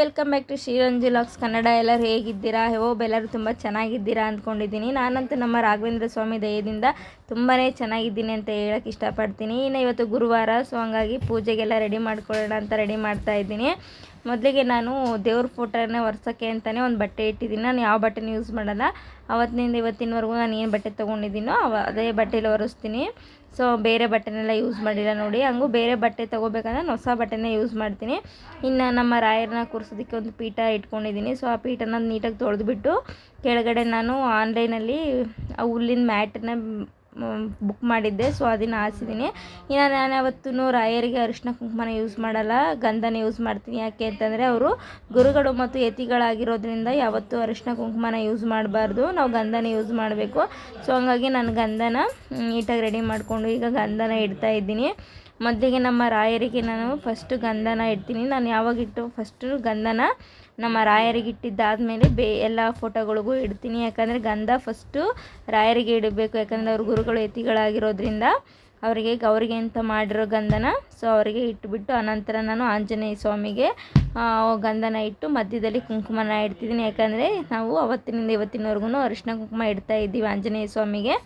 Welcome back to Shriranji logs. Kannada ಎಲ್ಲರೂ ಹೇಗಿದ್ದೀರಾ? Hope ಎಲ್ಲರೂ ತುಂಬ ಚೆನ್ನಾಗಿದ್ದೀರಾ ಅಂದ್ಕೊಂಡಿದ್ದೀನಿ. ನಾನಂತೂ ನಮ್ಮ ರಾಘವೇಂದ್ರ ಸ್ವಾಮಿ ದಯದಿಂದ ತುಂಬಾ ಚೆನ್ನಾಗಿದ್ದೀನಿ ಅಂತ ಹೇಳಕ್ಕೆ ಇಷ್ಟಪಡ್ತೀನಿ. ಇನ್ನು ಇವತ್ತು ಗುರುವಾರ, ಸೊ ಹಂಗಾಗಿ ಪೂಜೆಗೆಲ್ಲ ರೆಡಿ ಮಾಡ್ಕೊಳ್ಳೋಣ ಅಂತ ರೆಡಿ ಮಾಡ್ತಾ ಇದ್ದೀನಿ. ಮೊದಲಿಗೆ ನಾನು ದೇವ್ರ ಫೋಟೋನ ಒರೆಸೋಕ್ಕೆ ಅಂತಲೇ ಒಂದು ಬಟ್ಟೆ ಇಟ್ಟಿದ್ದೀನಿ. ನಾನು ಯಾವ ಬಟ್ಟೆನೂ ಯೂಸ್ ಮಾಡಲ್ಲ. ಅವತ್ತಿನಿಂದ ಇವತ್ತಿನವರೆಗೂ ನಾನು ಏನು ಬಟ್ಟೆ ತೊಗೊಂಡಿದ್ದೀನೋ ಅವ, ಅದೇ ಬಟ್ಟೆಲಿ ಒರೆಸ್ತೀನಿ. ಸೊ ಬೇರೆ ಬಟ್ಟೆನೆಲ್ಲ ಯೂಸ್ ಮಾಡಿಲ್ಲ ನೋಡಿ. ಹಂಗೂ ಬೇರೆ ಬಟ್ಟೆ ತೊಗೋಬೇಕಂದ್ರೆ ಹೊಸ ಬಟ್ಟೆನೇ ಯೂಸ್ ಮಾಡ್ತೀನಿ. ಇನ್ನು ನಮ್ಮ ರಾಯರನ್ನ ಕೂರಿಸೋದಕ್ಕೆ ಒಂದು ಪೀಠ ಇಟ್ಕೊಂಡಿದ್ದೀನಿ. ಸೊ ಆ ಪೀಠನ ನೀಟಾಗಿ ತೊಳೆದುಬಿಟ್ಟು ಕೆಳಗಡೆ ನಾನು ಆನ್ಲೈನಲ್ಲಿ ಆ ಹುಲ್ಲಿನ ಮ್ಯಾಟನ್ನ ಬುಕ್ ಮಾಡಿದ್ದೆ ಸೊ ಅದನ್ನು ಹಾಸಿದ್ದೀನಿ ಇನ್ನು ನಾನು ಯಾವತ್ತೂ ರಾಯರಿಗೆ ಅರಿಶಿನ ಕುಂಕುಮನ ಯೂಸ್ ಮಾಡಲ್ಲ, ಗಂಧನ ಯೂಸ್ ಮಾಡ್ತೀನಿ. ಯಾಕೆ ಅಂತಂದರೆ ಅವರು ಗುರುಗಳು ಮತ್ತು ಯತಿಗಳಾಗಿರೋದ್ರಿಂದ ಯಾವತ್ತೂ ಅರಿಶಿನ ಕುಂಕುಮನ ಯೂಸ್ ಮಾಡಬಾರ್ದು. ನಾವು ಗಂಧನ ಯೂಸ್ ಮಾಡಬೇಕು. ಸೊ ಹಂಗಾಗಿ ನಾನು ಗಂಧನ ನೀಟಾಗಿ ರೆಡಿ ಮಾಡಿಕೊಂಡು ಈಗ ಗಂಧನ ಇಡ್ತಾ ಇದ್ದೀನಿ. ಮೊದಲಿಗೆ ನಮ್ಮ ರಾಯರಿಗೆ ನಾನು ಫಸ್ಟು ಗಂಧನ ಇಡ್ತೀನಿ. ನಾನು ಯಾವಾಗಿಟ್ಟು ಫಸ್ಟು ಗಂಧನ ನಮ್ಮ ರಾಯರಿಗೆ ಇಟ್ಟಿದ್ದಾದಮೇಲೆ ಬೇ ಎಲ್ಲ ಫೋಟೋಗಳಿಗೂ ಇಡ್ತೀನಿ. ಯಾಕಂದರೆ ಗಂಧ ಫಸ್ಟು ರಾಯರಿಗೆ ಇಡಬೇಕು. ಯಾಕಂದರೆ ಅವ್ರ ಗುರುಗಳು ಯತಿಗಳಾಗಿರೋದ್ರಿಂದ ಅವರಿಗೆ ಗೌರಿಗೆ ಅಂತ ಮಾಡಿರೋ ಗಂಧನ ಸೊ ಅವರಿಗೆ ಇಟ್ಟುಬಿಟ್ಟು ಅನಂತರ ನಾನು ಆಂಜನೇಯ ಸ್ವಾಮಿಗೆ ಗಂಧನ ಇಟ್ಟು ಮಧ್ಯದಲ್ಲಿ ಕುಂಕುಮನ ಇಡ್ತಿದ್ದೀನಿ. ಯಾಕಂದರೆ ನಾವು ಅವತ್ತಿನಿಂದ ಇವತ್ತಿನವರೆಗೂ ಅರಿಶಿನ ಕುಂಕುಮ ಇಡ್ತಾ ಇದ್ದೀವಿ ಆಂಜನೇಯ ಸ್ವಾಮಿಗೆ.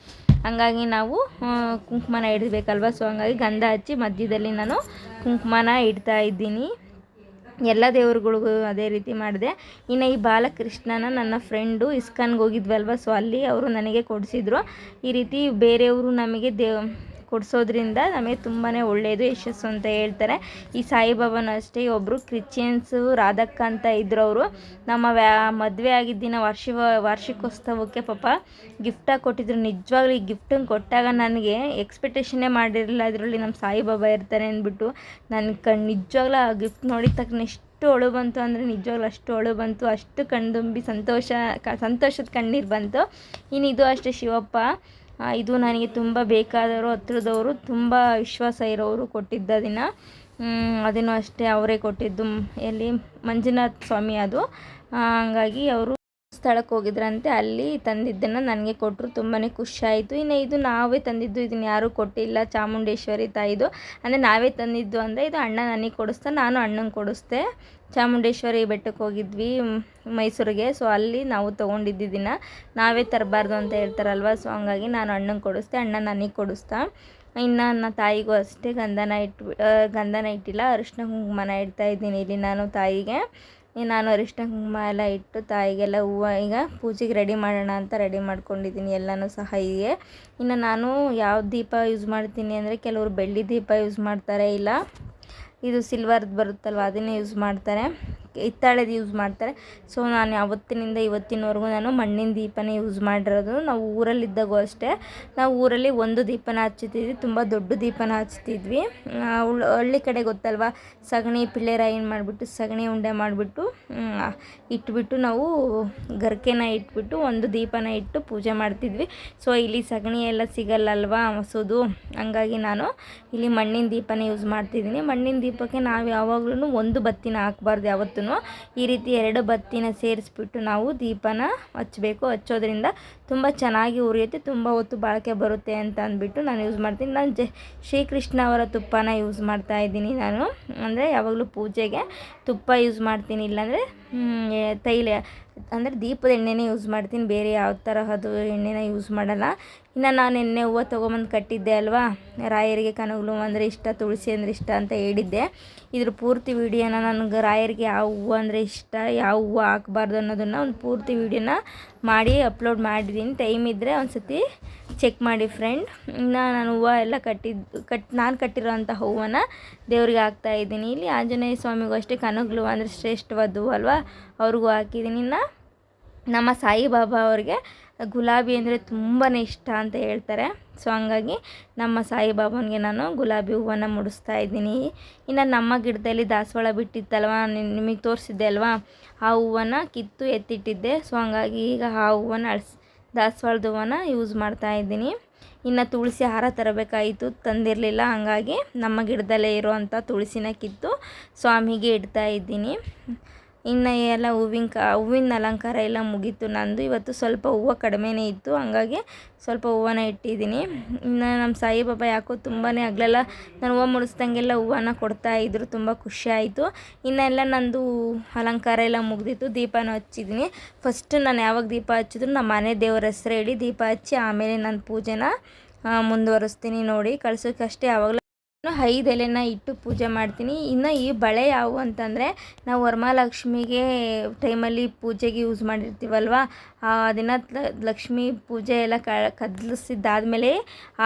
ಹಂಗಾಗಿ ನಾವು ಕುಂಕುಮನ ಇಡಬೇಕಲ್ವ? ಸೊ ಹಂಗಾಗಿ ಗಂಧ ಹಚ್ಚಿ ಮಧ್ಯದಲ್ಲಿ ನಾನು ಕುಂಕುಮನ ಇಡ್ತಾ ಇದ್ದೀನಿ. ಎಲ್ಲ ದೇವ್ರುಗಳಿಗೂ ಅದೇ ರೀತಿ ಮಾಡಿದೆ. ಇನ್ನು ಈ ಬಾಲಕೃಷ್ಣನ ನನ್ನ ಫ್ರೆಂಡು ಇಸ್ಕಾನ್ಗೆ ಹೋಗಿದ್ವಲ್ವ? ಸೊ ಅಲ್ಲಿ ಅವರು ನನಗೆ ಕೊಡಿಸಿದ್ರು. ಈ ರೀತಿ ಬೇರೆಯವರು ನಮಗೆ ದೇವ್ ಕೊಡಿಸೋದ್ರಿಂದ ನಮಗೆ ತುಂಬಾ ಒಳ್ಳೆಯದು, ಯಶಸ್ಸು ಅಂತ ಹೇಳ್ತಾರೆ. ಈ ಸಾಯಿಬಾಬಾನು ಅಷ್ಟೇ ಒಬ್ಬರು ಕ್ರಿಶ್ಚಿಯನ್ಸು, ರಾಧಕ್ಕ ಅಂತ ಇದ್ರವರು. ಅವರು ನಮ್ಮ ವ್ಯಾ, ಮದುವೆ ಆಗಿದ್ದಿನ ವಾರ್ಷಿಕ ವಾರ್ಷಿಕೋತ್ಸವಕ್ಕೆ ಪಾಪ ಗಿಫ್ಟಾಗಿ ಕೊಟ್ಟಿದ್ರು. ನಿಜವಾಗ್ಲೂ ಈ ಗಿಫ್ಟನ್ನು ಕೊಟ್ಟಾಗ ನನಗೆ ಎಕ್ಸ್ಪೆಕ್ಟೇಷನ್ನೇ ಮಾಡಿರಲಿಲ್ಲ. ಇದರಲ್ಲಿ ನಮ್ಮ ಸಾಯಿಬಾಬಾ ಇರ್ತಾರೆ ಅಂದ್ಬಿಟ್ಟು ನನ್ನ ಕಣ್ಣು ನಿಜವಾಗ್ಲೂ ಆ ಗಿಫ್ಟ್ ನೋಡಿದ ತಕ್ಷಣ ಎಷ್ಟು ಅಳು ಬಂತು ಅಂದರೆ, ನಿಜವಾಗ್ಲೂ ಅಷ್ಟು ಅಳು ಬಂತು. ಅಷ್ಟು ಕಣ್ದುಂಬಿ ಸಂತೋಷ, ಕ, ಸಂತೋಷದ ಕಣ್ಣೀರು ಬಂತು. ಇನ್ನು ಇದು ಅಷ್ಟೇ ಶಿವಪ್ಪ. ಇದು ನನಗೆ ತುಂಬ ಬೇಕಾದವರು, ಹತ್ರದವರು, ತುಂಬ ವಿಶ್ವಾಸ ಇರೋರು ಕೊಟ್ಟಿದ್ದ ದಿನ. ಅದನ್ನು ಅಷ್ಟೇ ಅವರೇ ಕೊಟ್ಟಿದ್ದು. ಎಲ್ಲಿ ಮಂಜುನಾಥ ಸ್ವಾಮಿ ಅದು. ಹಂಗಾಗಿ ಅವರು ಸ್ಥಳಕ್ಕೆ ಹೋಗಿದ್ರಂತೆ, ಅಲ್ಲಿ ತಂದಿದ್ದನ್ನು ನನಗೆ ಕೊಟ್ಟರು. ತುಂಬಾ ಖುಷಿಯಾಯಿತು. ಇನ್ನು ಇದು ನಾವೇ ತಂದಿದ್ದು, ಇದನ್ನು ಯಾರೂ ಕೊಟ್ಟಿಲ್ಲ. ಚಾಮುಂಡೇಶ್ವರಿ ತಾಯಿದು. ಅಂದರೆ ನಾವೇ ತಂದಿದ್ದು ಅಂದರೆ ಇದು ಅಣ್ಣ ನನಗೆ ಕೊಡಿಸ್ತಾ, ನಾನು ಅಣ್ಣಂಗೆ ಕೊಡಿಸ್ದೆ. ಚಾಮುಂಡೇಶ್ವರಿ ಬೆಟ್ಟಕ್ಕೆ ಹೋಗಿದ್ವಿ ಮೈಸೂರಿಗೆ. ಸೊ ಅಲ್ಲಿ ನಾವು ತೊಗೊಂಡಿದ್ದಿದ್ದನ್ನ ನಾವೇ ತರಬಾರ್ದು ಅಂತ ಹೇಳ್ತಾರಲ್ವ? ಸೊ ಹಂಗಾಗಿ ನಾನು ಅಣ್ಣಂಗೆ ಕೊಡಿಸ್ದೆ, ಅಣ್ಣ ನನಗೆ ಕೊಡಿಸ್ತಾ. ಇನ್ನು ನನ್ನ ತಾಯಿಗೂ ಅಷ್ಟೇ ಗಂಧನ ಇಟ್ಟು ಗಂಧನ ಇಟ್ಟಿಲ್ಲ. ಅರಿಶಿನ ಕುಂಕುಮನ ಇಡ್ತಾ ಇದ್ದೀನಿ ಇಲ್ಲಿ ನಾನು ತಾಯಿಗೆ. ನಾನು ಅರಿಶಿನ ಕುಂಕುಮ ಎಲ್ಲ ಇಟ್ಟು ತಾಯಿಗೆಲ್ಲ ಹೂವು ಈಗ ಪೂಜೆಗೆ ರೆಡಿ ಮಾಡೋಣ ಅಂತ ರೆಡಿ ಮಾಡ್ಕೊಂಡಿದ್ದೀನಿ, ಎಲ್ಲನೂ ಸಹ ಹೀಗೆ. ಇನ್ನು ನಾನು ಯಾವ ದೀಪ ಯೂಸ್ ಮಾಡ್ತೀನಿ ಅಂದರೆ ಕೆಲವರು ಬೆಳ್ಳಿ ದೀಪ ಯೂಸ್ ಮಾಡ್ತಾರೆ, ಇಲ್ಲ. ಇದು ಸಿಲ್ವರ್ದು ಬರುತ್ತಲ್ವ, ಅದನ್ನೇ ಯೂಸ್ ಮಾಡ್ತಾರೆ. ಹಿತ್ತಾಳೆದು ಯೂಸ್ ಮಾಡ್ತಾರೆ. ಸೊ ನಾನು ಯಾವತ್ತಿನಿಂದ ಇವತ್ತಿನವರೆಗೂ ನಾನು ಮಣ್ಣಿನ ದೀಪನೇ ಯೂಸ್ ಮಾಡಿರೋದು. ನಾವು ಊರಲ್ಲಿದ್ದಾಗೂ ಅಷ್ಟೇ. ನಾವು ಊರಲ್ಲಿ ಒಂದು ದೀಪನ ಹಚ್ಚುತ್ತಿದ್ವಿ. ತುಂಬ ದೊಡ್ಡ ದೀಪನ ಹಚ್ತಿದ್ವಿ ಹಳ್ಳಿ ಕಡೆ ಗೊತ್ತಲ್ವ? ಸಗಣಿ ಪಿಳ್ಳೆರಾಯಿನ ಮಾಡಿಬಿಟ್ಟು, ಸಗಣಿ ಉಂಡೆ ಮಾಡಿಬಿಟ್ಟು ಇಟ್ಬಿಟ್ಟು ನಾವು ಗರ್ಕೆನ ಇಟ್ಬಿಟ್ಟು ಒಂದು ದೀಪನ ಇಟ್ಟು ಪೂಜೆ ಮಾಡ್ತಿದ್ವಿ. ಸೊ ಇಲ್ಲಿ ಸಗಣಿ ಎಲ್ಲ ಸಿಗಲ್ಲಲ್ವಾ ಹಸೋದು ಹಂಗಾಗಿ ನಾನು ಇಲ್ಲಿ ಮಣ್ಣಿನ ದೀಪನೇ ಯೂಸ್ ಮಾಡ್ತಿದ್ದೀನಿ. ಮಣ್ಣಿನ ದೀಪಕ್ಕೆ ನಾವು ಯಾವಾಗಲೂ ಒಂದು ಬತ್ತಿನ ಹಾಕ್ಬಾರ್ದು ಯಾವತ್ತೂ. ಈ ರೀತಿ ಎರಡು ಬತ್ತಿನ ಸೇರಿಸ್ಬಿಟ್ಟು ನಾವು ದೀಪನ ಹಚ್ಚಬೇಕು. ಹಚ್ಚೋದ್ರಿಂದ ತುಂಬ ಚೆನ್ನಾಗಿ ಉರಿಯುತ್ತೆ, ತುಂಬ ಹೊತ್ತು ಬಾಳಿಕೆ ಬರುತ್ತೆ ಅಂತ ಅಂದ್ಬಿಟ್ಟು ನಾನು ಯೂಸ್ ಮಾಡ್ತೀನಿ. ನಾನು ಜ ಶ್ರೀಕೃಷ್ಣ ಅವರ ತುಪ್ಪನ ಯೂಸ್ ಮಾಡ್ತಾ ಇದ್ದೀನಿ ನಾನು. ಅಂದರೆ ಯಾವಾಗಲೂ ಪೂಜೆಗೆ ತುಪ್ಪ ಯೂಸ್ ಮಾಡ್ತೀನಿ. ಇಲ್ಲಾಂದರೆ ತೈಲ ಅಂದರೆ ದೀಪದ ಎಣ್ಣೆನೇ ಯೂಸ್ ಮಾಡ್ತೀನಿ. ಬೇರೆ ಯಾವ ತರಹದ್ದು ಎಣ್ಣೆನ ಯೂಸ್ ಮಾಡಲ್ಲ. ಇನ್ನು ನಾನು ಎಣ್ಣೆ ಹೂವು ತೊಗೊಂಬಂದು ಕಟ್ಟಿದ್ದೆ ಅಲ್ವಾ? ರಾಯರಿಗೆ ಕನಗಲು ಅಂದರೆ ಇಷ್ಟ, ತುಳಸಿ ಅಂದರೆ ಇಷ್ಟ ಅಂತ ಹೇಳಿದ್ದೆ. ಇದ್ರ ಪೂರ್ತಿ ವೀಡಿಯೋನ ನನಗೆ ರಾಯರಿಗೆ ಯಾವ ಹೂವು ಅಂದರೆ ಇಷ್ಟ, ಯಾವ ಹೂವು ಹಾಕ್ಬಾರ್ದು ಅನ್ನೋದನ್ನು ಒಂದು ಪೂರ್ತಿ ವೀಡಿಯೋನ ಮಾಡಿ ಅಪ್ಲೋಡ್ ಮಾಡಿದ್ದೀನಿ ಟೈಮ್ ಇದ್ದರೆ ಒಂದು ಸತಿ ಚೆಕ್ ಮಾಡಿ ಫ್ರೆಂಡ್ ಇನ್ನು ನಾನು ಹೂವು ಎಲ್ಲ ಕಟ್ಟಿದ್ದು ಕಟ್, ನಾನು ಕಟ್ಟಿರೋಂಥ ಹೂವನ್ನು ದೇವ್ರಿಗೆ ಹಾಕ್ತಾಯಿದ್ದೀನಿ ಇಲ್ಲಿ ಆಂಜನೇಯ ಸ್ವಾಮಿಗೂ ಅಷ್ಟೇ ಕನಗ್ಲು ಅಂದರೆ ಶ್ರೇಷ್ಠವಾದ ಹೂವು ಅಲ್ವಾ ಅವ್ರಿಗೂ ಹಾಕಿದ್ದೀನಿ ಇನ್ನು ನಮ್ಮ ಸಾಯಿಬಾಬಾ ಅವ್ರಿಗೆ ಗುಲಾಬಿ ಅಂದರೆ ತುಂಬಾ ಇಷ್ಟ ಅಂತ ಹೇಳ್ತಾರೆ. ಸೊ, ಹಂಗಾಗಿ ನಮ್ಮ ಸಾಯಿಬಾಬನಿಗೆ ನಾನು ಗುಲಾಬಿ ಹೂವನ್ನು ಮುಡಿಸ್ತಾ ಇದ್ದೀನಿ. ಇನ್ನು ನಮ್ಮ ಗಿಡದಲ್ಲಿ ದಾಸವಾಳ ಬಿಟ್ಟಿತ್ತಲ್ವ? ನಿಮಗೆ ತೋರಿಸಿದ್ದೆ ಅಲ್ವಾ? ಆ ಹೂವನ್ನು ಕಿತ್ತು ಎತ್ತಿಟ್ಟಿದ್ದೆ. ಸೊ, ಹಂಗಾಗಿ ಈಗ ಆ ಹೂವನ್ನು ಅಳ್ಸ್, ದಾಸವಾಳದ ಹೂವನ್ನು ಯೂಸ್ ಮಾಡ್ತಾ ಇದ್ದೀನಿ. ಇನ್ನು ತುಳಸಿ ಹಾರ ತರಬೇಕಾಯಿತು, ತಂದಿರಲಿಲ್ಲ. ಹಂಗಾಗಿ ನಮ್ಮ ಗಿಡದಲ್ಲೇ ಇರುವಂಥ ತುಳಸಿನ ಕಿತ್ತು ಸ್ವಾಮಿಗೆ ಇಡ್ತಾ ಇದ್ದೀನಿ. ಇನ್ನು ಎಲ್ಲ ಹೂವಿನ ಕ, ಹೂವಿನ ಅಲಂಕಾರ ಎಲ್ಲ ಮುಗೀತು. ನಂದು ಇವತ್ತು ಸ್ವಲ್ಪ ಹೂವು ಕಡಿಮೆನೇ ಇತ್ತು. ಹಂಗಾಗಿ ಸ್ವಲ್ಪ ಹೂವನ್ನ ಇಟ್ಟಿದ್ದೀನಿ. ಇನ್ನು ನಮ್ಮ ಸಾಯಿಬಾಬಾ ಯಾಕೋ ತುಂಬಾ ಹಗ್ಲೆಲ್ಲ ನಾನು ಹೂವು ಮುಡಿಸ್ದಂಗೆಲ್ಲ ಹೂವನ್ನ ಇದ್ದರು ತುಂಬ ಖುಷಿ ಆಯಿತು. ಇನ್ನೆಲ್ಲ ನಂದು ಅಲಂಕಾರ ಎಲ್ಲ ಮುಗಿದಿತ್ತು. ದೀಪನ ಹಚ್ಚಿದ್ದೀನಿ. ಫಸ್ಟ್ ನಾನು ಯಾವಾಗ ದೀಪ ಹಚ್ಚಿದ್ರು ನಮ್ಮ ಮನೆ ದೇವರ ಹೆಸರು ಹೇಳಿ ದೀಪ ಹಚ್ಚಿ ಆಮೇಲೆ ನಾನು ಪೂಜೆನ ಮುಂದುವರಿಸ್ತೀನಿ ನೋಡಿ. ಕಳ್ಸೋಕ್ಕಷ್ಟೇ ಯಾವಾಗಲೂ ಐದು ಎಲೆನ ಇಟ್ಟು ಪೂಜೆ ಮಾಡ್ತೀನಿ. ಇನ್ನು ಈ ಬಳೆ ಯಾವುವು ಅಂತಂದರೆ ನಾವು ವರಮಹಾಲಕ್ಷ್ಮಿಗೆ ಟೈಮಲ್ಲಿ ಪೂಜೆಗೆ ಯೂಸ್ ಮಾಡಿರ್ತೀವಲ್ವ? ದಿನ ಲಕ್ಷ್ಮಿ ಪೂಜೆ ಎಲ್ಲ ಕದಲಿಸಿದ್ದಾದಮೇಲೆ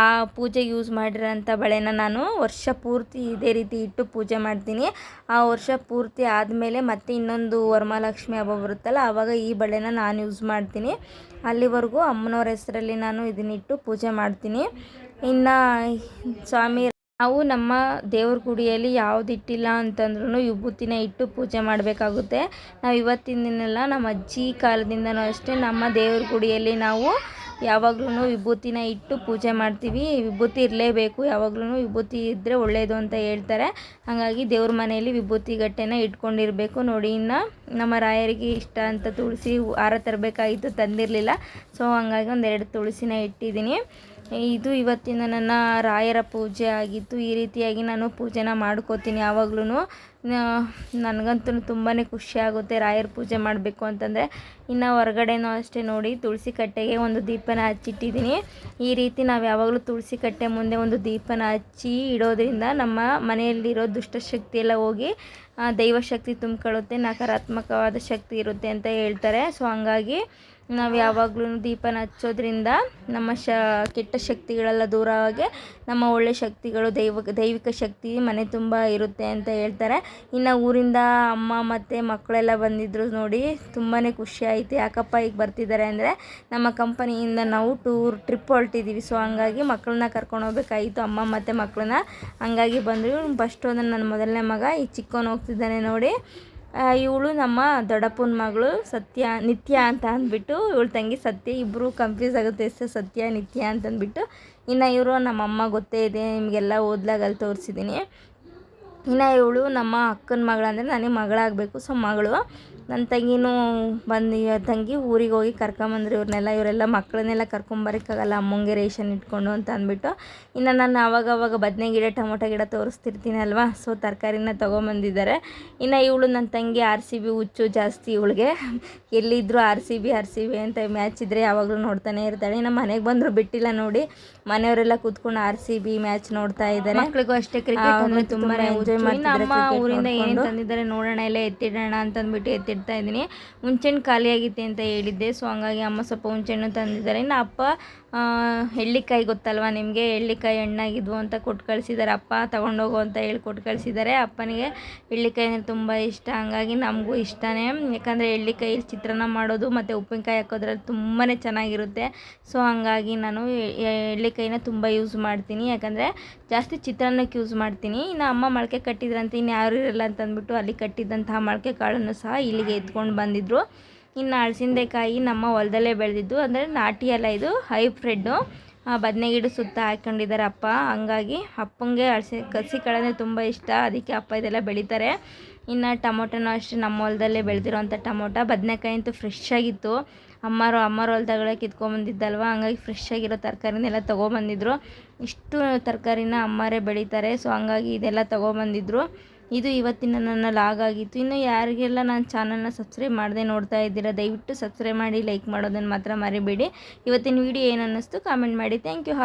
ಆ ಪೂಜೆಗೆ ಯೂಸ್ ಮಾಡಿರೋಂಥ ಬಳೆನ ನಾನು ವರ್ಷ ಪೂರ್ತಿ ಇದೇ ರೀತಿ ಇಟ್ಟು ಪೂಜೆ ಮಾಡ್ತೀನಿ. ಆ ವರ್ಷ ಪೂರ್ತಿ ಆದಮೇಲೆ ಮತ್ತೆ ಇನ್ನೊಂದು ವರಮಹಾಲಕ್ಷ್ಮಿ ಹಬ್ಬ ಬರುತ್ತಲ್ಲ ಆವಾಗ ಈ ಬಳೆನ ನಾನು ಯೂಸ್ ಮಾಡ್ತೀನಿ. ಅಲ್ಲಿವರೆಗೂ ಅಮ್ಮನವ್ರ ಹೆಸರಲ್ಲಿ ನಾನು ಇದನ್ನಿಟ್ಟು ಪೂಜೆ ಮಾಡ್ತೀನಿ. ಇನ್ನು ಸ್ವಾಮಿ ನಾವು ನಮ್ಮ ದೇವ್ರ ಗುಡಿಯಲ್ಲಿ ಯಾವ್ದು ಇಟ್ಟಿಲ್ಲ ಅಂತಂದ್ರೂ ವಿಭೂತಿನ ಇಟ್ಟು ಪೂಜೆ ಮಾಡಬೇಕಾಗುತ್ತೆ. ನಾವು ಇವತ್ತಿನ ದಿನ ನಮ್ಮ ಅಜ್ಜಿ ಕಾಲದಿಂದನೂ ಅಷ್ಟೇ ನಮ್ಮ ದೇವ್ರ ಗುಡಿಯಲ್ಲಿ ನಾವು ಯಾವಾಗ್ಲೂ ವಿಭೂತಿನ ಇಟ್ಟು ಪೂಜೆ ಮಾಡ್ತೀವಿ. ವಿಭೂತಿ ಇರಲೇಬೇಕು. ಯಾವಾಗ್ಲೂ ವಿಭೂತಿ ಇದ್ದರೆ ಒಳ್ಳೆಯದು ಅಂತ ಹೇಳ್ತಾರೆ. ಹಾಗಾಗಿ ದೇವ್ರ ಮನೆಯಲ್ಲಿ ವಿಭೂತಿ ಗಟ್ಟೆನ ಇಟ್ಕೊಂಡಿರಬೇಕು. ನೋಡಿ, ಇನ್ನು ನಮ್ಮ ರಾಯರಿಗೆ ಇಷ್ಟ ಅಂತ ತುಳಸಿ ಹಾರ ತರಬೇಕಾಗಿತ್ತು ತಂದಿರಲಿಲ್ಲ. ಸೊ ಹಂಗಾಗಿ ಒಂದೆರಡು ತುಳಸಿನ ಇಟ್ಟಿದ್ದೀನಿ. ಇದು ಇವತ್ತಿನ ನನ್ನ ರಾಯರ ಪೂಜೆ ಆಗಿತ್ತು. ಈ ರೀತಿಯಾಗಿ ನಾನು ಪೂಜೆನ ಮಾಡ್ಕೋತೀನಿ ಯಾವಾಗ್ಲೂ ನನಗಂತೂ ತುಂಬಾ ಖುಷಿಯಾಗುತ್ತೆ ರಾಯರ ಪೂಜೆ ಮಾಡಬೇಕು ಅಂತಂದರೆ. ಇನ್ನು ಹೊರಗಡೆನೂ ಅಷ್ಟೇ ನೋಡಿ ತುಳಸಿ ಕಟ್ಟೆಗೆ ಒಂದು ದೀಪನ ಹಚ್ಚಿಟ್ಟಿದ್ದೀನಿ. ಈ ರೀತಿ ನಾವು ಯಾವಾಗಲೂ ತುಳಸಿ ಕಟ್ಟೆ ಮುಂದೆ ಒಂದು ದೀಪನ ಹಚ್ಚಿ ಇಡೋದ್ರಿಂದ ನಮ್ಮ ಮನೆಯಲ್ಲಿರೋ ದುಷ್ಟಶಕ್ತಿ ಎಲ್ಲ ಹೋಗಿ ದೈವಶಕ್ತಿ ತುಂಬಿಕೊಳ್ಳುತ್ತೆ, ನಕಾರಾತ್ಮಕವಾದ ಶಕ್ತಿ ಇರುತ್ತೆ ಅಂತ ಹೇಳ್ತಾರೆ. ಸೊ, ಹಂಗಾಗಿ ನಾವು ಯಾವಾಗಲೂ ದೀಪನ ಹಚ್ಚೋದ್ರಿಂದ ನಮ್ಮ ಶ, ಕೆಟ್ಟ ಶಕ್ತಿಗಳೆಲ್ಲ ದೂರ ಆಗಿ ನಮ್ಮ ಒಳ್ಳೆ ಶಕ್ತಿಗಳು ದೈವ, ದೈವಿಕ ಶಕ್ತಿ ಮನೆ ತುಂಬ ಇರುತ್ತೆ ಅಂತ ಹೇಳ್ತಾರೆ. ಇನ್ನು ಊರಿಂದ ಅಮ್ಮ ಮತ್ತು ಮಕ್ಕಳೆಲ್ಲ ಬಂದಿದ್ದರು ನೋಡಿ ತುಂಬಾ ಖುಷಿ ಆಯಿತು. ಯಾಕಪ್ಪ ಈಗ ಬರ್ತಿದ್ದಾರೆ ಅಂದರೆ ನಮ್ಮ ಕಂಪನಿಯಿಂದ ನಾವು ಟೂರ್, ಟ್ರಿಪ್ ಹೊರಟಿದ್ದೀವಿ ಸೊ ಹಂಗಾಗಿ ಮಕ್ಕಳನ್ನ ಕರ್ಕೊಂಡು ಹೋಗ್ಬೇಕಾಗಿತ್ತು. ಅಮ್ಮ ಮತ್ತು ಮಕ್ಕಳನ್ನ ಹಂಗಾಗಿ ಬಂದರು. ಫಸ್ಟ್ ನನ್ನ ಮೊದಲನೇ ಮಗ ಈ ಚಿಕ್ಕವನು ಹೋಗ್ತಿದ್ದಾನೆ ನೋಡಿ. ಇವಳು ನಮ್ಮ ದೊಡ್ಡಪ್ಪನ ಮಗಳು ಸತ್ಯ, ನಿತ್ಯ ಅಂತ ಅಂದ್ಬಿಟ್ಟು, ಇವಳು ತಂಗಿ ಸತ್ಯ ಇಬ್ಬರು ಕನ್ಫ್ಯೂಸ್ ಆಗುತ್ತೆ ಹೆಸರು ಸತ್ಯ, ನಿತ್ಯ ಅಂತಂದ್ಬಿಟ್ಟು. ಇನ್ನು ಇವರು ನಮ್ಮಮ್ಮ ಗೊತ್ತೇ ಇದೆ, ನಿಮಗೆಲ್ಲ ಓದ್ಲಾಗಲ್ಲಿ ತೋರಿಸಿದ್ದೀನಿ ಇನ್ನು ಇವಳು ನಮ್ಮ ಅಕ್ಕನ ಮಗಳಂದರೆ ನನಗೆ ಮಗಳಾಗಬೇಕು. ಸೊ ಮಗಳು ನನ್ನ ತಂಗಿನೂ ಬಂದು ತಂಗಿ ಊರಿಗೆ ಹೋಗಿ ಕರ್ಕೊಂಬಂದ್ರು. ಇವ್ರನ್ನೆಲ್ಲ ಇವರೆಲ್ಲ ಮಕ್ಕಳನ್ನೆಲ್ಲ ಕರ್ಕೊಂಬರೋಕ್ಕಾಗಲ್ಲ ಅಮ್ಮಂಗೆ ರೇಷನ್ ಇಟ್ಕೊಂಡು ಅಂತ ಅಂದ್ಬಿಟ್ಟು. ಇನ್ನು ನಾನು ಆವಾಗವಾಗ ಬದನೆ ಗಿಡ ಟೊಮೊಟೊ ಗಿಡ ತೋರಿಸ್ತಿರ್ತೀನಿ ಅಲ್ವಾ? ಸೊ ತರಕಾರಿನ ತೊಗೊಂಬಂದಿದ್ದಾರೆ. ಇನ್ನು ಇವಳು ನನ್ನ ತಂಗಿ ಆರ್ ಸಿ ಬಿ ಹುಚ್ಚು ಜಾಸ್ತಿ ಇವಳಿಗೆ. ಎಲ್ಲಿದ್ದರೂ R C B R C B ಅಂತ ಮ್ಯಾಚ್ ಇದ್ದರೆ ಯಾವಾಗಲೂ ನೋಡ್ತಾನೆ ಇರ್ತಾಳೆ. ಇನ್ನು ಮನೆಗೆ ಬಂದರೂ ಬಿಟ್ಟಿಲ್ಲ ನೋಡಿ. ಮನೆಯವರೆಲ್ಲ ಕೂತ್ಕೊಂಡು ಆರ್ ಸಿ ಬಿ ಮ್ಯಾಚ್ ನೋಡ್ತಾ ಇದ್ದಾರೆ. ಮಕ್ಕಳಿಗೂ ಅಷ್ಟೇ ಕ್ರಿಕೆಟ್ ಅಂದರೆ ತುಂಬಾ ಎಂಜಾಯ್ ಮಾಡ್ತಾರೆ ಅಮ್ಮ ಊರಿಂದ ಏನು ತಂದಿದ್ದಾರೆ ನೋಡೋಣ ಎಲ್ಲ ಎತ್ತಿಡೋಣ ಅಂತ ಅಂದ್ಬಿಟ್ಟು ಎತ್ತಿಡ್ತಾ ಇದ್ದೀನಿ. ಹುಣ್ಸೆಹಣ್ಣು ಖಾಲಿಯಾಗಿತ್ತೆ ಅಂತ ಹೇಳಿದ್ದೆ ಸೊ ಹಂಗಾಗಿ ಅಮ್ಮ ಸ್ವಲ್ಪ ಹುಣ್ಸೆಹಣ್ಣು ತಂದಿದ್ದಾರೆ. ಇನ್ನು ಅಪ್ಪ ಎಳ್ಳಿಕಾಯಿ ಗೊತ್ತಲ್ವ ನಿಮಗೆ? ಎಳ್ಳಿಕಾಯಿ ಹಣ್ಣಾಗಿದ್ವು ಅಂತ ಕೊಟ್ಟು ಕಳಿಸಿದ್ದಾರೆ. ಅಪ್ಪ ತೊಗೊಂಡೋಗು ಅಂತ ಹೇಳಿ ಕೊಟ್ಟು ಕಳಿಸಿದ್ದಾರೆ. ಅಪ್ಪನಿಗೆ ಎಳ್ಳಿಕಾಯಿ ಅಂದರೆ ತುಂಬ ಇಷ್ಟ. ಹಂಗಾಗಿ ನಮಗೂ ಇಷ್ಟನೇ. ಯಾಕಂದರೆ ಎಳ್ಳಿಕಾಯಲ್ಲಿ ಚಿತ್ರಾನ್ನ ಮಾಡೋದು ಮತ್ತು ಉಪ್ಪಿನಕಾಯಿ ಹಾಕೋದ್ರಲ್ಲಿ ತುಂಬಾ ಚೆನ್ನಾಗಿರುತ್ತೆ. ಸೊ ಹಂಗಾಗಿ ನಾನು ಎಳ್ಳಿಕಾಯಿನ ತುಂಬ ಯೂಸ್ ಮಾಡ್ತೀನಿ. ಯಾಕಂದರೆ ಜಾಸ್ತಿ ಚಿತ್ರಾನ್ನಕ್ಕೆ ಯೂಸ್ ಮಾಡ್ತೀನಿ. ಇನ್ನು ಅಮ್ಮ ಮೊಳಕೆ ಕಟ್ಟಿದ್ರಂತ, ಇನ್ನು ಯಾರು ಇರಲ್ಲ ಅಂತಂದ್ಬಿಟ್ಟು ಅಲ್ಲಿ ಕಟ್ಟಿದ್ದಂತಹ ಮೊಳಕೆ ಕಾಳನ್ನು ಸಹ ಇಲ್ಲಿಗೆ ಎತ್ಕೊಂಡು ಬಂದಿದ್ರು. ಇನ್ನು ಅಳಸಿಂದೆಕಾಯಿ ನಮ್ಮ ಹೊಲದಲ್ಲೇ ಬೆಳೆದಿದ್ದು, ಅಂದರೆ ನಾಟಿ ಅಲ್ಲ ಇದು ಹೈಬ್ರಿಡ್ಡು ಬದನೆಗಿಡ ಸುತ್ತ ಹಾಕ್ಕೊಂಡಿದ್ದಾರೆ ಅಪ್ಪ. ಹಂಗಾಗಿ ಅಪ್ಪಂಗೆ ಅಳಸಿ ಕಸಿ ಕಳೆದ್ರೆ ತುಂಬ ಇಷ್ಟ. ಅದಕ್ಕೆ ಅಪ್ಪ ಇದೆಲ್ಲ ಬೆಳೀತಾರೆ. ಇನ್ನು ಟೊಮೊಟೊನೂ ಅಷ್ಟೇ ನಮ್ಮ ಹೊಲದಲ್ಲೇ ಬೆಳೆದಿರೋಂಥ ಟೊಮೊಟೊ. ಬದನೆಕಾಯಿ ಅಂತೂ ಫ್ರೆಶ್ ಆಗಿತ್ತು. ಅಮ್ಮರು, ಅಮ್ಮರ ಹೊಲ್ದಾಗಳೆ ಕಿತ್ಕೊಂಬಂದಿದ್ದಲ್ವ ಹಂಗಾಗಿ ಫ್ರೆಶ್ ಆಗಿರೋ ತರಕಾರಿನೆಲ್ಲ ತೊಗೊಬಂದಿದ್ರು. ಇಷ್ಟು ತರಕಾರಿನ ಅಮ್ಮರೇ ಬೆಳೀತಾರೆ. ಸೊ ಹಂಗಾಗಿ ಇದೆಲ್ಲ ತೊಗೊಬಂದಿದ್ರು. ಇದು ಇವತ್ತಿನ ನನ್ನ ಲಾಗ್ ಆಗಿತ್ತು. ಇನ್ನು ಯಾರಿಗೆಲ್ಲ ನಾನು ಚಾನಲ್ನ ಸಬ್ಸ್ಕ್ರೈಬ್ ಮಾಡದೆ ನೋಡ್ತಾ ಇದ್ದೀರಾ, ದಯವಿಟ್ಟು ಸಬ್ಸ್ಕ್ರೈಬ್ ಮಾಡಿ ಲೈಕ್ ಮಾಡೋದನ್ನು ಮಾತ್ರ ಮರಿಬೇಡಿ. ಇವತ್ತಿನ ವಿಡಿಯೋ ಏನು ಅನ್ನಿಸ್ತು? ಕಾಮೆಂಟ್ ಮಾಡಿ. Thank you